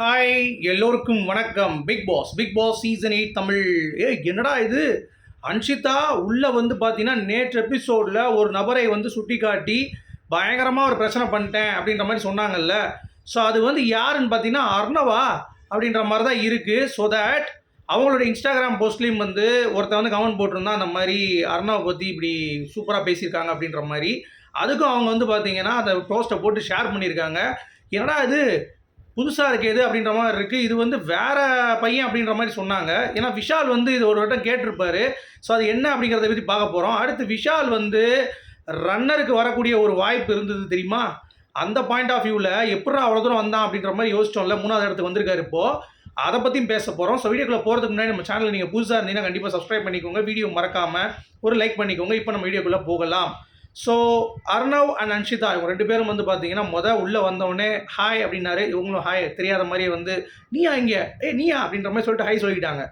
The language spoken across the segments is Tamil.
ஹாய் எல்லோருக்கும் வணக்கம். Bigg Boss Bigg Boss season eight Tamil. ஏ என்னடா இது? அன்ஷிதா உள்ளே வந்து பார்த்தீங்கன்னா நேற்று எபிசோடில் ஒரு நபரை வந்து சுட்டி காட்டி பயங்கரமாக ஒரு பிரச்சனை பண்ணிட்டேன் அப்படின்ற மாதிரி சொன்னாங்கல்ல. ஸோ அது வந்து யாருன்னு பார்த்தீங்கன்னா அர்ணவா அப்படின்ற மாதிரி தான் இருக்குது ஸோ தட் அவங்களோட இன்ஸ்டாகிராம் போஸ்ட்லேயும் வந்து ஒருத்தன் வந்து கமெண்ட் போட்டிருந்தான் அந்த மாதிரி அர்ணவை பற்றி இப்படி சூப்பராக பேசியிருக்காங்க அப்படின்ற மாதிரி. அதுக்கும் அவங்க வந்து பார்த்தீங்கன்னா அந்த போஸ்ட்டை போட்டு ஷேர் பண்ணியிருக்காங்க. என்னடா இது? புதுசாக இருக்குது இது அப்படின்ற மாதிரி இருக்குது இது வந்து வேறு பையன் அப்படின்ற மாதிரி சொன்னாங்க. ஏன்னா விஷால் வந்து இது ஒரு வட்டம் கேட்டிருப்பார். ஸோ அது என்ன அப்படிங்கிறத பற்றி பார்க்க போகிறோம் அடுத்து விஷால் வந்து ரன்னருக்கு வரக்கூடிய ஒரு வாய்ப்பு இருந்தது தெரியுமா? அந்த பாயிண்ட் ஆஃப் வியூவில் எப்படா அவ்வளோ தூரம் வந்தான் அப்படின்ற மாதிரி யோசிச்சோம்ல. மூணாவது இடத்துக்கு வந்திருக்காரு இப்போது அதை பற்றியும் பேச போகிறோம் ஸோ வீடியோக்குள்ளே போகிறதுக்கு முன்னாடி நம்ம சேனல் நீங்கள் புதுசாக இருந்தீங்கன்னா கண்டிப்பாக சப்ஸ்கிரைப் பண்ணிக்கோங்க. வீடியோ மறக்காமல் ஒரு லைக் பண்ணிக்கோங்க. இப்போ நம்ம வீடியோக்குள்ளே போகலாம். ஸோ அர்ணவ் அண்ட் அன்ஷிதா இவங்க ரெண்டு பேரும் வந்து பார்த்தீங்கன்னா முத உள்ளே வந்தவொடனே ஹாய் அப்படின்னாரு. இவங்களும் ஹாய் தெரியாத மாதிரியே வந்து நீயா இங்கே? ஏ நீயா? அப்படின்ற மாதிரி சொல்லிட்டு ஹாய் சொல்லிக்கிட்டாங்க.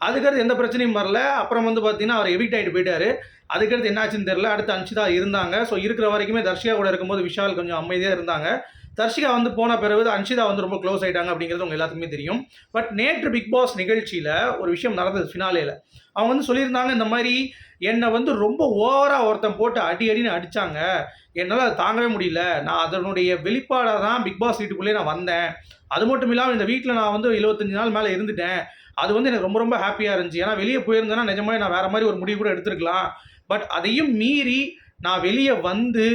அதுக்கடுத்து எந்த பிரச்சனையும் வரல. அப்புறம் வந்து பார்த்தீங்கன்னா அவர் எவிக்ட் ஆகிட்டு போயிட்டாரு. அதுக்கடுத்து என்னாச்சுன்னு தெரியல. அடுத்து அன்ஷிதா இருந்தாங்க. ஸோ இருக்கிற வரைக்குமே தர்ஷியா கூட இருக்கும்போது விஷால் கொஞ்சம் அமைதியாக இருந்தாங்க. தர்ஷிகா வந்து போன பிறகு அன்ஷிதா வந்து ரொம்ப க்ளோஸ் ஆகிட்டாங்க அப்படிங்கிறது உங்க எல்லாத்துக்குமே தெரியும். பட் நேற்று பிக் பாஸ் நிகழ்ச்சியில் ஒரு விஷயம் நடந்தது ஃபினாலேயில் அவங்க வந்து சொல்லியிருந்தாங்க இந்த மாதிரி என்னை வந்து ரொம்ப ஓவராக ஒருத்தன் போட்டு அடி அடின்னு அடித்தாங்க என்னால் அதை தாங்கவே முடியல. நான் அதனுடைய வெளிப்பாடாக தான் பிக் பாஸ் வீட்டுக்குள்ளே நான் வந்தேன். அது மட்டும் இல்லாமல் இந்த வீட்டில் நான் வந்து எழுபத்தஞ்சு நாள் மேலே இருந்துட்டேன். அது வந்து எனக்கு ரொம்ப ரொம்ப ஹாப்பியாக இருந்துச்சு. ஏன்னா வெளியே போயிருந்தேன்னா நிஜமாவே நான் வேறு மாதிரி ஒரு முடிவு கூட எடுத்துருக்கலாம். பட் அதையும் மீறி நான் வெளியே வந்து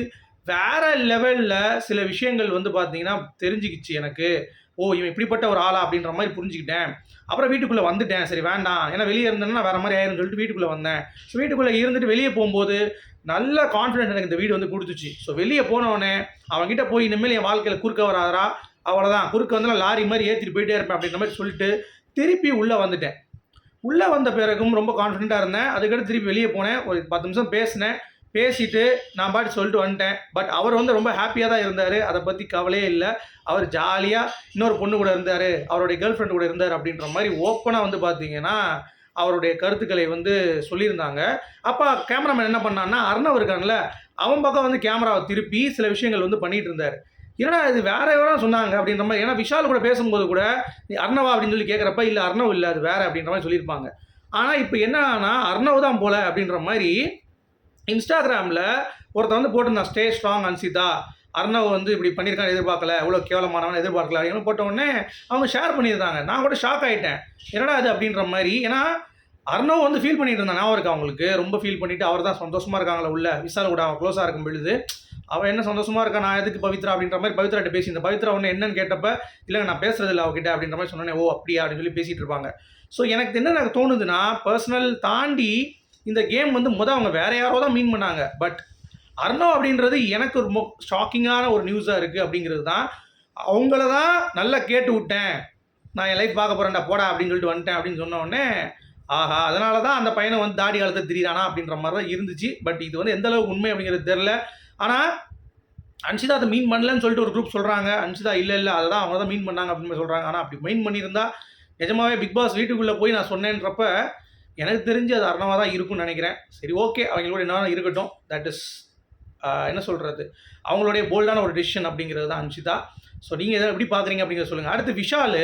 வேற லெவலில் சில விஷயங்கள் வந்து பார்த்தீங்கன்னா தெரிஞ்சுக்கிச்சு எனக்கு. ஓ இவன் இப்படிப்பட்ட ஒரு ஆளா அப்படின்ற மாதிரி புரிஞ்சுக்கிட்டேன். அப்புறம் வீட்டுக்குள்ளே வந்துட்டேன். சரி வேண்டாம். ஏன்னா வெளியே இருந்தேன்னா வேற மாதிரி ஆயிரும்னு சொல்லிட்டு வீட்டுக்குள்ளே வந்தேன். ஸோ வீட்டுக்குள்ளே இருந்துட்டு வெளியே போகும்போது நல்ல கான்ஃபிடென்ட் எனக்கு இந்த வீடு வந்து கொடுத்துச்சு. ஸோ வெளியே போனவொடனே அவன்கிட்ட போய் இனிமேல் என் வாழ்க்கையில் குறுக்க வராதரா அவ்வளோதான் குறுக்க வந்து நான் லாரி மாதிரி ஏற்றிட்டு போயிட்டே இருப்பேன் அப்படின்ற மாதிரி சொல்லிட்டு திருப்பி உள்ளே வந்துட்டேன். உள்ளே வந்த பிறகும் ரொம்ப கான்ஃபிடென்ட்டாக இருந்தேன். அதுக்கடுத்து திருப்பி வெளியே போனேன். ஒரு பத்து நிமிஷம் பேசினேன். பேசிட்டு நான் பாட்டு சொல்லிட்டு வந்துட்டேன். பட் அவர் வந்து ரொம்ப ஹாப்பியாக தான் இருந்தார். அதை பற்றி கவலையே இல்லை. அவர் ஜாலியாக இன்னொரு பொண்ணு கூட இருந்தார். அவருடைய கேர்ள் ஃப்ரெண்டு கூட இருந்தார் அப்படின்ற மாதிரி ஓப்பனாக வந்து பார்த்தீங்கன்னா அவருடைய கருத்துக்களை வந்து சொல்லியிருந்தாங்க. அப்போ கேமராமேன் என்ன பண்ணான்னா அர்ணவ் இருக்கான்ல அவன் பக்கம் வந்து கேமராவை திருப்பி சில விஷயங்கள் வந்து பண்ணிட்டு இருந்தார். என்னடா இது வேற எவரோ சொன்னாங்க அப்படின்ற மாதிரி ஏன்னா விஷால் கூட பேசும்போது கூட அர்ணவா? அப்படின்னு சொல்லி கேட்குறப்ப இல்லை அர்ணவ் இல்லை அது வேற அப்படின்ற மாதிரி சொல்லியிருப்பாங்க. ஆனால் இப்போ என்னன்னா அர்ணவ் தான் போல அப்படின்ற மாதிரி இன்ஸ்டாகிராமில் ஒருத்தன் வந்து போட்டிருந்தான் ஸ்டே ஸ்ட்ராங் அன்சிதா. அர்ணவ் வந்து இப்படி பண்ணியிருக்கான்னு எதிர்பார்க்கல. இவ்வளோ கேவலமானவன் எதிர்பார்க்கல அப்படின்னு போட்ட உடனே அவங்க ஷேர் பண்ணியிருந்தாங்க. நான் கூட ஷாக் ஆகிட்டேன் என்னடா அது அப்படின்ற மாதிரி. ஏன்னா அர்ணவ் வந்து ஃபீல் பண்ணிட்டு இருந்தான். ஞாபகம் இருக்கு அவங்களுக்கு ரொம்ப ஃபீல் பண்ணிட்டு அவர் தான் சந்தோஷமாக இருக்காங்களா உள்ள. விசால் கூட அவன் க்ளோஸாக இருக்கும் பொழுது. அவள் என்ன சந்தோஷமாக இருக்கா? நான் எதுக்கு பவித்ரா அப்படின்ற மாதிரி பவித்ராட்ட பேசி இந்த பவித்ரா ஒன்று என்னன்னு கேட்டப்ப இல்லைங்க நான் பேசுறது இல்லை அவகிட்ட அப்படின்ற மாதிரி சொன்னேன் ஓ அப்படியா? அப்படின்னு சொல்லி பேசிகிட்டு இருப்பாங்க. ஸோ எனக்கு என்ன எனக்கு தோணுதுன்னா பர்சனல் தாண்டி இந்த கேம் வந்து முதல் அவங்க வேற யாரோ தான் மீன் பண்ணாங்க. பட் அர்ணோ அப்படின்றது எனக்கு ரொம்ப ஷாக்கிங்கான ஒரு நியூஸாக இருக்குது அப்படிங்கிறது தான். அவங்கள தான் நல்லா கேட்டு விட்டேன். நான் என் லைஃப் பார்க்க போகிறேன்டா போடா அப்படின்னு சொல்லிட்டு வந்துட்டேன் அப்படின்னு சொன்ன உடனே ஆஹா அதனால தான் அந்த பையனை வந்து தாடி காலத்தை திரியிறானா அப்படின்ற மாதிரி தான் இருந்துச்சு. பட் இது வந்து எந்த அளவுக்கு உண்மை அப்படிங்கிறது தெரில ஆனால் அன்ஷிதா அதை மீன் பண்ணலன்னு சொல்லிட்டு ஒரு குரூப் சொல்கிறாங்க அன்ஷிதா இல்லை இல்லை அதை தான் அவங்க தான் மீன் பண்ணாங்க அப்படின்னு சொல்கிறாங்க ஆனால் அப்படி மீன் பண்ணியிருந்தா நிஜமாவே பிக் பாஸ் வீட்டுக்குள்ளே போய் நான் சொன்னேன்றப்ப எனக்கு தெரிஞ்சு அது அரணமாக தான் இருக்கும்னு நினைக்கிறேன். சரி ஓகே அவங்களோட என்ன இருக்கட்டும். தட் இஸ் என்ன சொல்கிறது அவங்களுடைய போல்டான ஒரு டிசிஷன் அப்படிங்கிறது தான் அன்ஷிதா. ஸோ நீங்கள் எதை எப்படி பார்க்குறீங்க அப்படிங்கிறத சொல்லுங்கள் அடுத்து விஷால்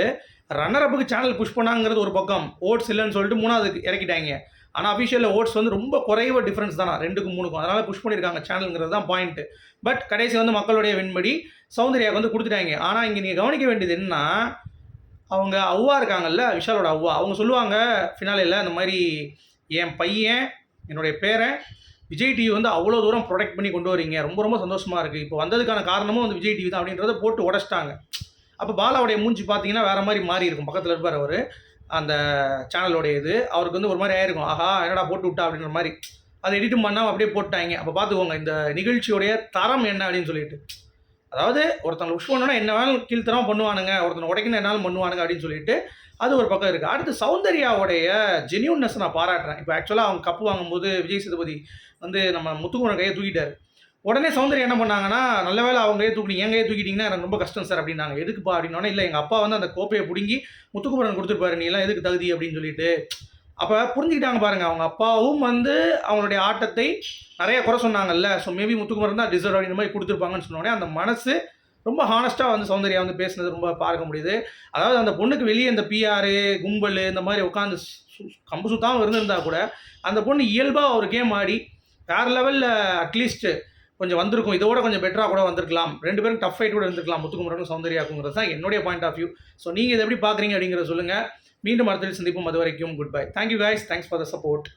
ரன்னர் அப்புக்கு சேனல் புஷ் பண்ணாங்கிறது ஒரு பக்கம். ஓட்ஸ் இல்லைன்னு சொல்லிட்டு மூணாவது இறக்கிட்டாங்க. ஆனால் அஃபிஷியலில் ஓட்ஸ் வந்து ரொம்ப குறைவ டிஃப்ரென்ஸ் தானா? ரெண்டுக்கும் மூணுக்கும். அதனால் புஷ் பண்ணியிருக்காங்க சேனலுங்கிறது தான் பாயிண்ட்டு பட் கடைசி வந்து மக்களுடைய வின்படி சௌந்தர்யாவுக்கு வந்து கொடுத்துட்டாங்க. ஆனால் இங்கே நீங்கள் கவனிக்க வேண்டியது என்னன்னா அவங்க அவ்வா இருக்காங்கல்ல விஷாலோட அவ்வா. அவங்க சொல்லுவாங்க ஃபினாலேயில் இந்த மாதிரி என் பையன் என்னுடைய பேரன் விஜய் டிவி வந்து அவ்வளோ தூரம் ப்ரொடெக்ட் பண்ணி கொண்டு வரீங்க. ரொம்ப ரொம்ப சந்தோஷமாக இருக்குது இப்போ வந்ததுக்கான காரணமும் வந்து விஜய் டிவி தான். அப்படின்றத போட்டு உடச்சிட்டாங்க. அப்போ பாலாவுடைய மூஞ்சி பார்த்தீங்கன்னா வேறு மாதிரி மாறி இருக்கும். பக்கத்தில் இருப்பார் அவர். அந்த சேனலோடைய இது. அவருக்கு வந்து ஒரு மாதிரி ஆயிருக்கும். ஆஹா என்னடா போட்டு விட்டா? அப்படின்ற மாதிரி. அதை எடிட்டும் பண்ணாமல் அப்படியே போட்டாங்க அப்போ பார்த்துக்கோங்க இந்த நிகழ்ச்சியோடைய தரம் என்ன அப்படின்னு சொல்லிட்டு. அதாவது ஒருத்தனை விஷ் பண்ணோன்னா என்ன வேணாலும் கீழ்த்தரம் பண்ணுவானுங்க ஒருத்தனை உடைக்கணும் என்னாலும் பண்ணுவானுங்க அப்படின்னு சொல்லிட்டு அது ஒரு பக்கம் இருக்குது அடுத்து சௌந்தர்யாவுடைய ஜெனியூன்னஸ் நான் பாராட்டுறேன். இப்போ ஆக்சுவலாக அவங்க கப்பு வாங்கும்போது விஜய் சேதுபதி வந்து நம்ம முத்துக்குமரன் கையை தூக்கிட்டார். உடனே சௌந்தர்யா என்ன பண்ணாங்கன்னா நல்ல வேலை அவங்க கையை தூக்கி என் கையை தூக்கிட்டீங்கன்னா எனக்கு ரொம்ப கஷ்டம் சார் அப்படின்னாங்க. எதுக்குப்பா அப்படின்னோடனே இல்லை எங்கள் அப்பா வந்து அந்த கோப்பையை பிடுங்கி முத்துக்குமரன் கொடுத்துருப்பாரு நீ எல்லாம் எதுக்கு தகுதி? அப்படின்னு சொல்லிட்டு அப்போ புரிஞ்சுக்கிட்டாங்க பாருங்க அவங்க அப்பாவும் வந்து அவங்களுடைய ஆட்டத்தை நிறைய குறை சொன்னாங்கல்ல. ஸோ மேபி முத்துக்குமரன் தான் டிசர்வ் அப்படின்ற மாதிரி கொடுத்துருப்பாங்கன்னு சொன்னோடனே அந்த மனசு ரொம்ப ஹானஸ்ட்டாக வந்து சௌந்தர்யா வந்து பேசினது ரொம்ப பார்க்க முடியுது. அதாவது அந்த பொண்ணுக்கு வெளியே இந்த பிஆர் கும்பல் இந்த மாதிரி உட்காந்து கம்பு சுத்தாமல் இருந்திருந்தா கூட அந்த பொண்ணு இயல்பாக ஒரு கேம் ஆடி வேறு லெவலில் அட்லீஸ்ட்டு கொஞ்சம் வந்திருக்கும். இதோட கொஞ்சம் பெட்டராக கூட வந்திருக்கலாம். ரெண்டு பேரும் டஃப் ஃபைட் கூட இருந்திருக்கலாம் முத்துக்குமரனும் சௌந்தர்யாக்குங்கிறது தான் என்னுடைய பாயிண்ட் ஆஃப் வியூ ஸோ நீங்கள் இதை எப்படி பார்க்குறீங்க அப்படிங்கிறத சொல்லுங்கள் மீண்டும் அடுத்த சந்திப்போம். அது வரைக்கும் good bye thank you guys thanks for the support